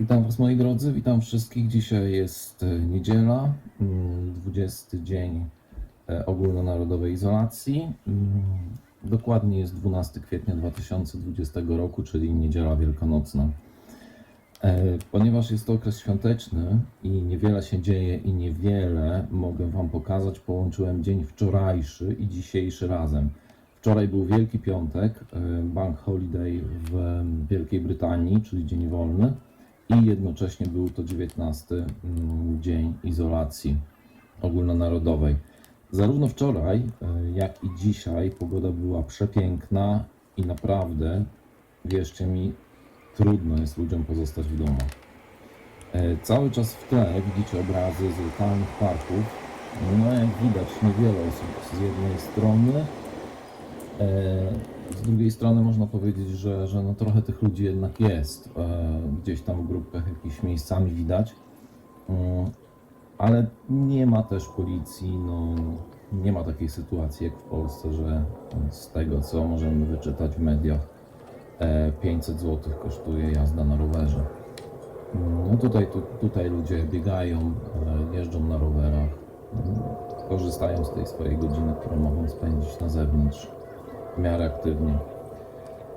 Witam Was moi drodzy, witam wszystkich. Dzisiaj jest e, niedziela, mm, 20 dzień e, ogólnonarodowej izolacji. Mm, Dokładnie jest 12 kwietnia 2020 roku, czyli niedziela wielkanocna. E, Ponieważ jest to okres świąteczny i niewiele się dzieje i niewiele mogę Wam pokazać, połączyłem dzień wczorajszy i dzisiejszy razem. Wczoraj był Wielki Piątek, Bank Holiday w Wielkiej Brytanii, czyli dzień wolny i jednocześnie był to 19 mm, dzień izolacji ogólnonarodowej. Zarówno wczoraj, e, jak i dzisiaj pogoda była przepiękna i naprawdę, wierzcie mi, trudno jest ludziom pozostać w domu. E, Cały czas w tle widzicie obrazy z lokalnych parków. No jak widać, niewiele osób z jednej strony. E, Z drugiej strony można powiedzieć, że, że no trochę tych ludzi jednak jest. E, Gdzieś tam w grupkach jakichś miejscami widać. Mm, Ale nie ma też policji, no, nie ma takiej sytuacji jak w Polsce, że z tego co możemy wyczytać w mediach, e, 500 zł kosztuje jazda na rowerze. No tutaj, tu, tutaj ludzie biegają, e, jeżdżą na rowerach, mm, korzystają z tej swojej godziny, którą mogą spędzić na zewnątrz w miarę aktywnie.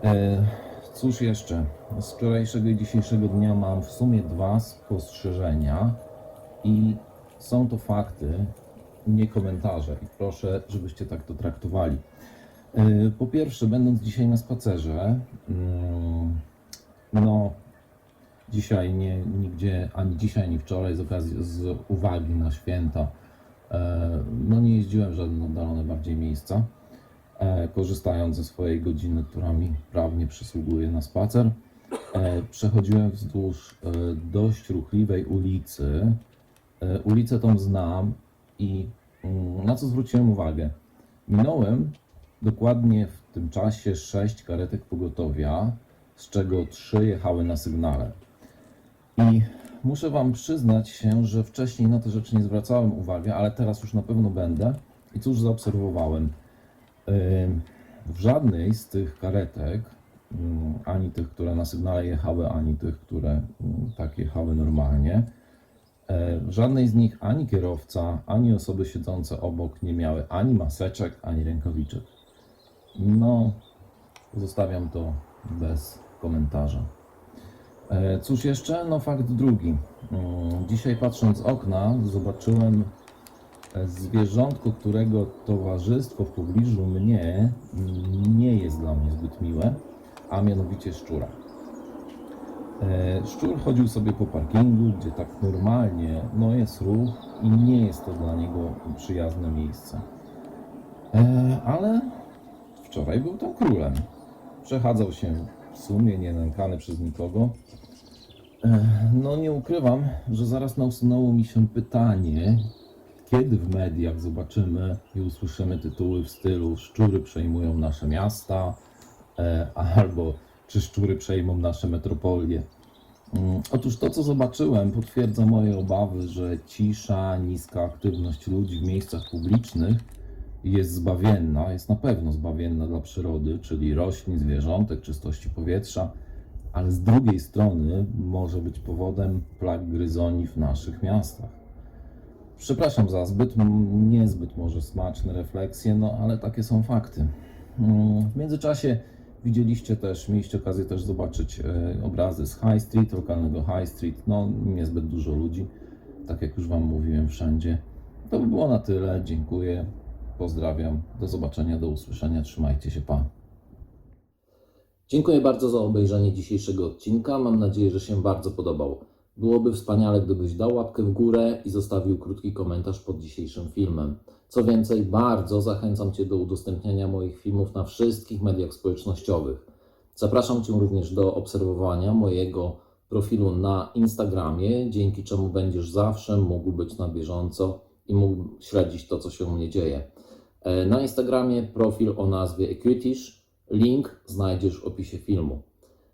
E, cóż jeszcze? Z wczorajszego i dzisiejszego dnia mam w sumie dwa spostrzeżenia i są to fakty, nie komentarze i proszę, żebyście tak to traktowali. E, Po pierwsze, będąc dzisiaj na spacerze, mm, no dzisiaj nie, nigdzie, ani dzisiaj, ani wczoraj z okazji, z uwagi na święta, e, no nie jeździłem w żadne oddalone bardziej miejsca, korzystając ze swojej godziny, która mi prawnie przysługuje na spacer. E, Przechodziłem wzdłuż e, dość ruchliwej ulicy. E, Ulicę tą znam i mm, na co zwróciłem uwagę? Minąłem dokładnie w tym czasie sześć karetek pogotowia, z czego trzy jechały na sygnale. I muszę Wam przyznać się, że wcześniej na te rzeczy nie zwracałem uwagi, ale teraz już na pewno będę. I cóż zaobserwowałem? W żadnej z tych karetek, ani tych, które na sygnale jechały, ani tych, które tak jechały normalnie, e, w żadnej z nich ani kierowca, ani osoby siedzące obok nie miały ani maseczek, ani rękawiczek. No, zostawiam to bez komentarza. E, Cóż jeszcze? No fakt drugi. Dzisiaj patrząc z okna zobaczyłem zwierzątko, którego towarzystwo w pobliżu mnie nie jest dla mnie zbyt miłe, a mianowicie szczura. E, Szczur chodził sobie po parkingu, gdzie tak normalnie no jest ruch i nie jest to dla niego przyjazne miejsce. E, Ale wczoraj był tam królem. Przechadzał się w sumie nie nękany przez nikogo. E, No nie ukrywam, że zaraz nasunęło mi się pytanie, kiedy w mediach zobaczymy i usłyszymy tytuły w stylu Szczury przejmują nasze miasta, e, albo czy szczury przejmą nasze metropolie. Mm, Otóż to, co zobaczyłem, potwierdza moje obawy, że cisza, niska aktywność ludzi w miejscach publicznych jest zbawienna, jest na pewno zbawienna dla przyrody, czyli roślin, zwierzątek, czystości powietrza, ale z drugiej strony może być powodem plag gryzoni w naszych miastach. Przepraszam za zbyt, niezbyt może smaczne refleksje, no ale takie są fakty. Mm, W międzyczasie widzieliście też, mieliście okazję też zobaczyć e, obrazy z High Street, lokalnego High Street. No, niezbyt dużo ludzi, tak jak już Wam mówiłem wszędzie. To by było na tyle. Dziękuję. Pozdrawiam. Do zobaczenia, do usłyszenia. Trzymajcie się, pa. Dziękuję bardzo za obejrzenie dzisiejszego odcinka. Mam nadzieję, że się bardzo podobał. Byłoby wspaniale, gdybyś dał łapkę w górę i zostawił krótki komentarz pod dzisiejszym filmem. Co więcej, bardzo zachęcam Cię do udostępniania moich filmów na wszystkich mediach społecznościowych. Zapraszam Cię również do obserwowania mojego profilu na Instagramie, dzięki czemu będziesz zawsze mógł być na bieżąco i mógł śledzić to, co się u mnie dzieje. E, Na Instagramie profil o nazwie Equitish. Link znajdziesz w opisie filmu.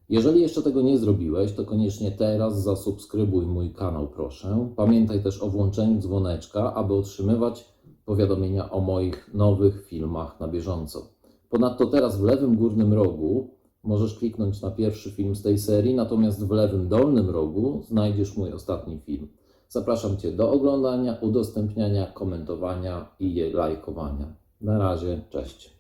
Jeżeli jeszcze tego nie zrobiłeś, to koniecznie teraz zasubskrybuj mój kanał, proszę. Pamiętaj też o włączeniu dzwoneczka, aby otrzymywać powiadomienia o moich nowych filmach na bieżąco. Ponadto teraz w lewym górnym rogu możesz kliknąć na pierwszy film z tej serii, natomiast w lewym dolnym rogu znajdziesz mój ostatni film. Zapraszam Cię do oglądania, udostępniania, komentowania i lajkowania. Na razie, cześć.